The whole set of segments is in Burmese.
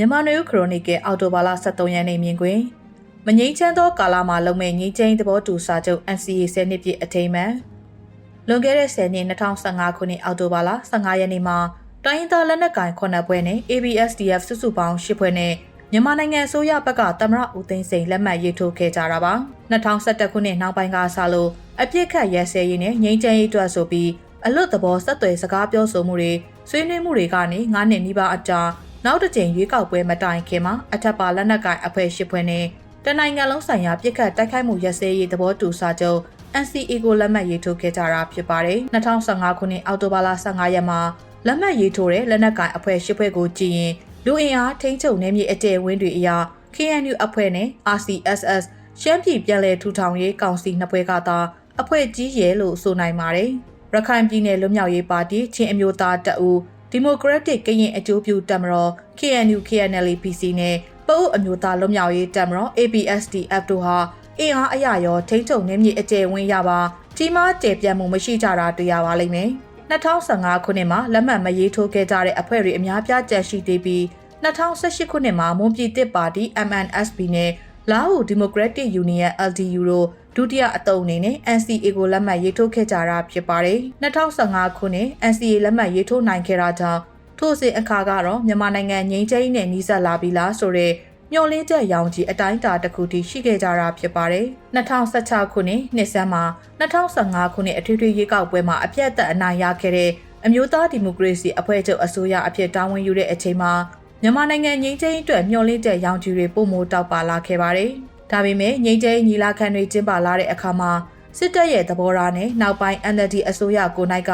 မြန်မာနွေဦးခရိုနီကယ်အော်တိုဘာလ23ရက်နေ့မြင်ကွင်းမငိမ့်ချမ်းသောကာလမှာလုံမဲ့ငိမ့်ချင်းသဘောတူစာချုပ် NCA 10နှစ်ပြည့်အထိမ်းအမှန်လွန်ခဲ့တဲ့10နှစ်2015ခုနှစ်အောက်တိုဘာလ15ရက်နေ့မှာတိုင်းရင်းသားလက်နက်ကိုင်9ဘွဲ့နဲ့ ABSDF စုစုပေါင်း10ဘွဲ့နဲ့မြန်မာနိုင်ငံအစိုးရဘက်ကသမရဦးသိန်းစိန်လက်မှတ်ရေးထိုးခဲ့ကြတာပါ2011ခုနှစ်နောက်ပိုင်းကစလို့အပြစ်ခတ်ရဲစဲရေးနဲ့ငိမ့်ချမ်းရေးအတွက်ဆိုပြီးအလွတ်သဘောဆက်သွယ်စကားပြောဆိုမှုတွေဆွေးနွေးမှုတွေကနေ9နှစ်နီးပါးအကြာ နောက်တစ်ကြိမ်ရွေးကောက်ပွဲမတိုင်ခင်မှာအထက်ပါလက်နက်ကိုင်အဖွဲ့ရှစ်ဖွဲ့နဲ့တနိုင်ငံလုံးဆိုင်ရာပြစ်ခတ်တိုက်ခိုက်မှုရဲစဲရေးသဘောတူစာချုပ် NCA ကိုလက်မှတ်ရေးထိုးခဲ့ကြတာဖြစ်ပါတယ်2015ခုနှစ်အောက်တိုဘာလ15ရက်မှာလက်မှတ်ရေးထိုးတဲ့လက်နက်ကိုင်အဖွဲ့ရှစ်ဖွဲ့ကိုကြည့်ရင်လူအင်အားထိန်းချုပ်နေမြေအကျယ်ဝင်းတွေအရာ KNU အဖွဲ့နဲ့ RCSS ရှမ်းပြည်ပြည်လဲထူထောင်ရေးကောင်စီနှစ်ဖွဲ့ကသာအဖွဲ့ကြီးရဲလို့ဆိုနိုင်ပါတယ်ရခိုင်ပြည်နယ်လွတ်မြောက်ရေးပါတီချင်းအမျိုးသားတပ်ဦး ဒီမိုကရက်တစ်ကရင်အကျိုးပြုတပ်မတော် KNU KNL PC နဲ့ပအုပ်အမျိုးသားလွတ်မြောက်ရေးတပ်မတော် ABSDF တို့ဟာအင်အားအရရောထိန်းချုပ်နေမြေအကျယ်ဝင်းရပါကြီးမားကျယ်ပြန့်မှုမရှိကြတာတွေ့ရပါလိမ့်မယ်2015ခုနှစ်မှာလက်မှတ်မရေးထိုးခဲ့ကြတဲ့အဖွဲ့တွေအများပြားကြန့်ရှိသေးပြီး2018ခုနှစ်မှာမွန်ပြည်တစ်ပါတီ MNSP နဲ့လာဟုဒီမိုကရက်တစ်ယူနီယံ LDU တို့ ဒုတိယအတုံးအနေနဲ့ NCA ကိုလက်မှတ်ရေးထိုးခဲ့ကြတာဖြစ်ပါတယ်2015ခုနှစ် NCA လက်မှတ်ရေးထိုးနိုင်ခဲ့တာကြောင့်ထို့စဉ်အခါကတော့မြန်မာနိုင်ငံငြိမ်းချမ်းရေးနဲ့နှီးစပ်လာပြီလားဆိုတဲ့မျော်လင့်ချက်ရောင်ကြီးအတိုင်းအတာတစ်ခုတည်းရှိခဲ့ကြတာဖြစ်ပါတယ်2016ခုနှစ်နှစ်ဆန်းမှာ2015ခုနှစ်အထွေထွေရွေးကောက်ပွဲမှာအပြတ်သက်အနိုင်ရခဲ့တဲ့အမျိုးသားဒီမိုကရေစီအဖွဲ့ချုပ်အစိုးရအဖြစ်တာဝန်ယူတဲ့အချိန်မှာမြန်မာနိုင်ငံငြိမ်းချမ်းရေးအတွက်မျှော်လင့်ချက်ရောင်ကြီးတွေပုံမိုတောက်ပါလာခဲ့ပါတယ်။ ဒါပေမဲ့ငြိမ်းချမ်းရေးညီလာခံတွေကျင်းပလာတဲ့အခါမှာစစ်တပ်ရဲ့သဘောထားနဲ့နောက်ပိုင်း NLD အစိုးရကိုနိုင်က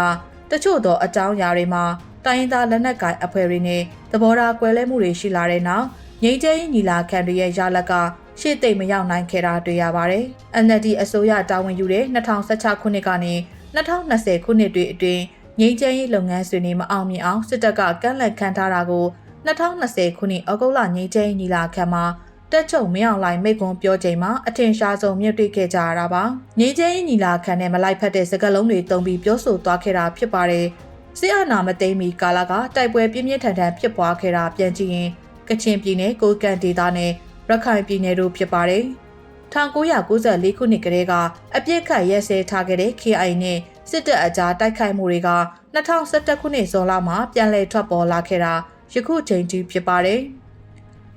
တချို့သောအကြောင်းအရာတွေမှာတိုင်းရင်းသားလက်နက်ကိုင်အဖွဲ့တွေနဲ့သဘောထားကွဲလဲမှုတွေရှိလာတဲ့နောက်ငြိမ်းချမ်းရေးညီလာခံတွေရဲ့ရလကရှေ့သိမ့်မရောက်နိုင်ခဲ့တာတွေ့ရပါတယ်။ NLD အစိုးရတာဝန်ယူတဲ့2016ခုနှစ်ကနေ2020ခုနှစ်တွေအတွင်းငြိမ်းချမ်းရေးလုပ်ငန်းဆွေးနွေးမအောင်မြင်အောင်စစ်တပ်ကကန့်လန့်ခံထားတာကို2020ခုနှစ်ဩဂုတ်လငြိမ်းချမ်းရေးညီလာခံမှာ တက်ချုပ်မင်းအောင်လှိုင်မိန့်ခွန်းပြောချိန်မှာအထင်ရှားဆုံးမြင့်တွေ့ခဲ့ကြရတာပါ။ငြိမ်းချမ်းရေးညီလာခံနဲ့မလိုက်ဖက်တဲ့စကားလုံးတွေတုံးပြီးပြောဆိုသွားခဲ့တာဖြစ်ပါတယ်။စစ်အာဏာမသိမ်းမီကာလကတိုက်ပွဲပြင်းပြင်းထန်ထန်ဖြစ်ပွားခဲ့တာပြန်ကြည့်ရင်ကချင်ပြည်နယ်ကိုကန့်ဒေသနဲ့ရခိုင်ပြည်နယ်တို့ဖြစ်ပါတယ်။1994ခုနှစ်ကတည်းကအပြစ်ခတ်ရဲစဲထားခဲ့တဲ့ KI နဲ့စစ်တပ်အကြားတိုက်ခိုက်မှုတွေက2011ခုနှစ်ဇွန်လမှာပြန်လည်ထွက်ပေါ်လာခဲ့တာယခုချိန်ထိဖြစ်ပါတယ်။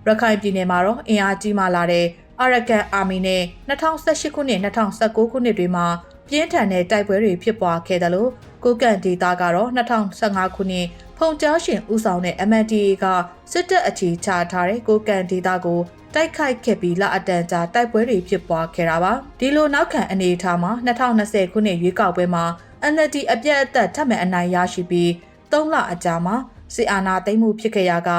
ရခိုင်ပြည်နယ်မှာတော့အင်အားကြီးမားလာတဲ့အာရကန်အာမီနဲ့2018ခုနှစ်2019ခုနှစ်တွေမှာပြင်းထန်တဲ့တိုက်ပွဲတွေဖြစ်ပွားခဲ့တယ်လို့ကိုကန်ဒေတာကတော့2015ခုနှစ်ဖုန်ကြားရှင်ဦးဆောင်တဲ့ MNDA ကစစ်တပ်အခြေချထားတဲ့ကိုကန်ဒေတာကိုတိုက်ခိုက်ခဲ့ပြီးလအတန်ကြာတိုက်ပွဲတွေဖြစ်ပွားခဲ့တာပါဒီလိုနောက်ခံအနေအထားမှာ2020ခုနှစ်ရွေးကောက်ပွဲမှာ NLD အပြတ်အသက်ထပ်မံအနိုင်ရရှိပြီး3လအကြာမှာစစ်အာဏာသိမ်းမှုဖြစ်ခဲ့ရာက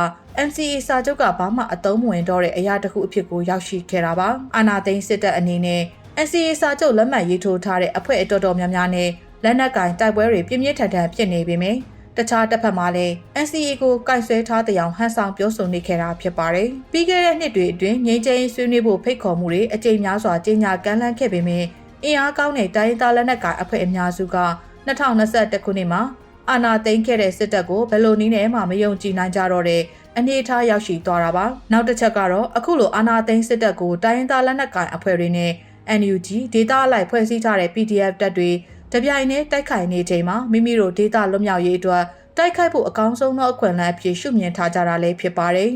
NCA စာချုပ်ကဘာမှအသုံးမဝင်တော့တဲ့အရာတစ်ခုအဖြစ်ကိုရောက်ရှိခဲ့တာပါအာဏာသိမ်းစစ်တပ်အနေနဲ့ NCA စာချုပ်လက်မှတ်ရေးထိုးထားတဲ့အဖွဲ့အတော်တော်များများနဲ့လက်နက်ကင်တိုက်ပွဲတွေပြင်းပြင်းထန်ထန်ဖြစ်နေပေမယ့်တခြားတစ်ဖက်မှာလည်း NCA ကိုကင်ဆယ်ထားတဲ့အောင်ဟန်ဆောင်ပြောဆိုနေခဲ့တာဖြစ်ပါတယ်။ပြီးခဲ့တဲ့နှစ်တွေအတွင်းငြိမ်းချမ်းရေးဆွေးနွေးဖို့ဖိတ်ခေါ်မှုတွေအကြိမ်များစွာကြီးညာကမ်းလှမ်းခဲ့ပေမယ့်အင်အားကောင်းတဲ့တိုင်းသားလက်နက်ကင်အဖွဲ့အများစုက2021ခုနှစ်မှာအာဏာသိမ်းခဲ့တဲ့စစ်တပ်ကိုဘယ်လိုနည်းနဲ့မှမယုံကြည်နိုင်ကြတော့တဲ့ အနေအထားရောက်ရှိသွားတာပါနောက်တစ်ချက်ကတော့အခုလိုအာဏာသိမ်းစစ်တပ်ကိုတိုင်းရင်းသားလက်နက်ကိုင်အဖွဲ့တွေနဲ့ NUG ဒေတာအလိုက်ဖွဲ့စည်းထားတဲ့ PDF တပ်တွေတပြိုင်တည်းတိုက်ခိုက်နေချိန်မှာမိမိတို့ဒေတာလွတ်မြောက်ရေးအတွက်တိုက်ခိုက်ဖို့အကောင်းဆုံးသောအခွင့်အလမ်းအဖြစ်ရှုမြင်ထားကြတာလည်းဖြစ်ပါတယ်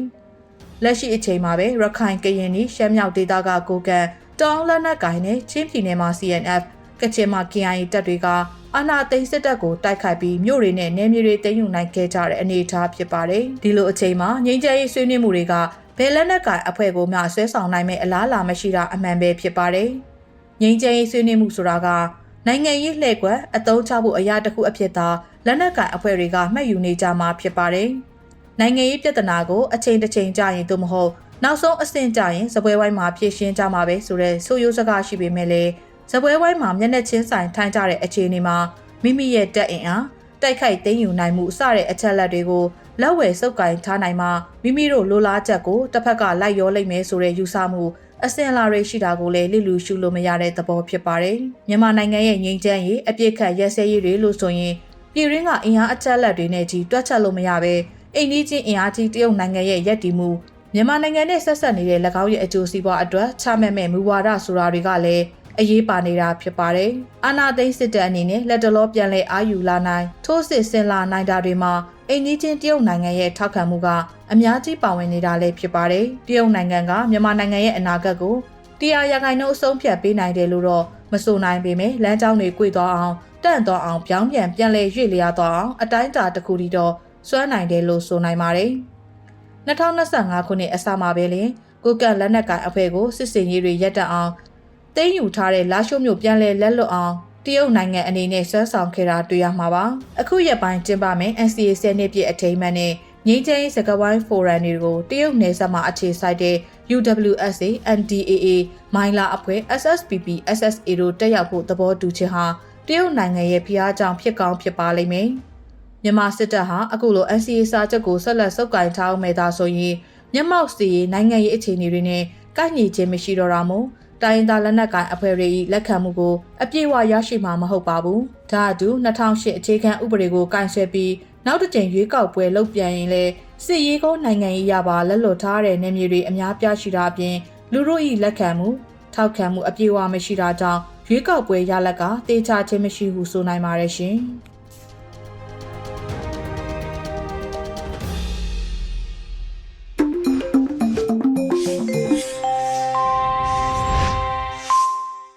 လက်ရှိအချိန်မှာပဲရခိုင်ကရင်နီရှမ်းမြောက်ဒေသကကိုကန်တောင်လက်နက်ကိုင်နဲ့ချင်းပြည်နယ်မှာ CNF ကချင်မှာ KIA တပ်တွေက အာဏာသိမ်းစစ်တပ်ကိုတိုက်ခိုက်ပြီးမြို့တွေနဲ့နယ်မြေတွေသိမ်းယူနိုင်ခဲ့ကြတဲ့အနေအထားဖြစ်ပါတယ်။ဒီလိုအချိန်မှာငြိမ်းချမ်းရေးဆွေးနွေးမှုတွေကဘယ်လက်နက်ကိုင်အဖွဲ့ကိုမှဆွဲဆောင်နိုင်မဲ့အလားအလာမရှိတာအမှန်ပဲဖြစ်ပါတယ်။ငြိမ်းချမ်းရေးဆွေးနွေးမှုဆိုတာကနိုင်ငံရေးလှည့်ကွက်အတုံးချဖို့အရာတစ်ခုအဖြစ်သာလက်နက်ကိုင်အဖွဲ့တွေကမှတ်ယူနေကြမှာဖြစ်ပါတယ်။နိုင်ငံရေးပြဿနာကိုအချိန်တစ်ချိန်ကြာရင်သို့မဟုတ်နောက်ဆုံးအဆင့်ကြာရင်စပွဲဝိုင်းမှာဖြည့်ရှင်းကြမှာပဲဆိုတဲ့ဆိုရိုးစကားရှိပေမဲ့လည်း ဇပွဲဝိုင်းမှာမျက်နှာချင်းဆိုင်ထိုင်းကြတဲ့အခြေအနေမှာမိမိရဲ့တက်အင်အားတိုက်ခိုက်သိမ်းယူနိုင်မှုစတဲ့အချက်လက်တွေကိုလက်ဝယ်စုပ်ကင်ထားနိုင်မှမိမိတို့လိုလားချက်ကိုတစ်ဖက်ကလိုက်ရောလိုက်မယ်ဆိုတဲ့ယူဆမှုအစင်လာတွေရှိတာကိုလည်းလိလူရှုလို့မရတဲ့သဘောဖြစ်ပါတယ်။မြန်မာနိုင်ငံရဲ့ငြိမ်းချမ်းရေးအပြစ်ခတ်ရဲစဲရေးတွေလို့ဆိုရင်ပြည်ရင်းကအင်အားအချက်လက်တွေနဲ့ကြီးတွက်ချက်လို့မရပဲအိန္ဒိချင်းအင်အားကြီးတရုတ်နိုင်ငံရဲ့ရက်တီမှုမြန်မာနိုင်ငံနဲ့ဆက်ဆက်နေတဲ့၎င်းရဲ့အကျိုးစီးပွားအတွက်ချမှတ်မဲ့မူဝါဒဆိုတာတွေကလည်း အရေးပါနေတာဖြစ်ပါတယ်။အာနာသိန်းစစ်တပ်အနေနဲ့လက်တလောပြန်လည်အာယူလာနိုင်ထိုးစစ်ဆင်လာနိုင်တာတွေမှာအိန္ဒိချင်းတရုတ်နိုင်ငံရဲ့ထောက်ခံမှုကအများကြီးပါဝင်နေတာလည်းဖြစ်ပါတယ်။တရုတ်နိုင်ငံကမြန်မာနိုင်ငံရဲ့အနာဂတ်ကိုတရားရခိုင်နှုန်းအဆုံးဖြတ်ပေးနိုင်တယ်လို့တော့မဆိုနိုင်ပေမဲ့လမ်းကြောင်းတွေ꿰သွားအောင်တန့်သွားအောင်ပြောင်းပြန်ပြန်လဲရွေ့လျားသွားအောင်အတိုင်းအတာတစ်ခုတည်းတော့စွမ်းနိုင်တယ်လို့ဆိုနိုင်ပါတယ်။2025ခုနှစ်အစမှာပဲလင်ကိုကန့်လက်နက်ကိုင်အဖွဲ့ကိုစစ်စင်ရေးတွေရပ်တန့်အောင် သိမ်းယူထားတဲ့လာရှိုးမြို့ပြန်လဲလက်လွတ်အောင်တရုတ်နိုင်ငံအနေနဲ့ဆွမ်းဆောင်ခဲ့တာတွေ့ရမှာပါအခုရက်ပိုင်းကျင်းပမယ် NCA ဆယ်နှစ်ပြည့်အထိမ်းအမှတ်နဲ့ငင်းချင်းစကဝိုင်းဖိုရမ်တွေကိုတရုတ်နယ်စပ်မှာအခြေစိုက်တဲ့ UWSA NDAA မိုင်းလာအဖွဲ့ SSPP SSA တို့တက်ရောက်ဖို့သဘောတူချက်ဟာတရုတ်နိုင်ငံရဲ့ဖိအားကြောင့်ဖြစ်ကောင်းဖြစ်ပါလိမ့်မယ်မြန်မာစစ်တပ်ဟာအခုလို NCA စာချုပ်ကိုဆက်လက်စုပ်ကိုင်ထားအောင်မဲ့သာဆိုရင်မျက်မှောက်စီရေးနိုင်ငံရေးအခြေအနေတွေနဲ့ကိုက်ညီခြင်းမရှိတော့တာမို့ တိုင်းရင်းသားလက်နက်ကိုင်အဖွဲ့တွေ၏လက်ခံမှုကိုအပြည့်အဝရရှိမှာမဟုတ်ပါဘူး။ဒါအတူ2008အခြေခံဥပဒေကိုကင်ဆယ်ပြီးနောက်တစ်ကြိမ်ရွေးကောက်ပွဲလုပ်ပြန်ရင်လည်းစစ်ရေးကောနိုင်ငံရေးရပါလက်လွတ်ထားတဲ့နေမြေတွေအများပြားရှိတာအပြင်လူတို့၏လက်ခံမှုထောက်ခံမှုအပြည့်အဝမရှိတာကြောင့်ရွေးကောက်ပွဲရလက်ကတေချာခြင်းမရှိဟုဆိုနိုင်ပါတယ်ရှင်။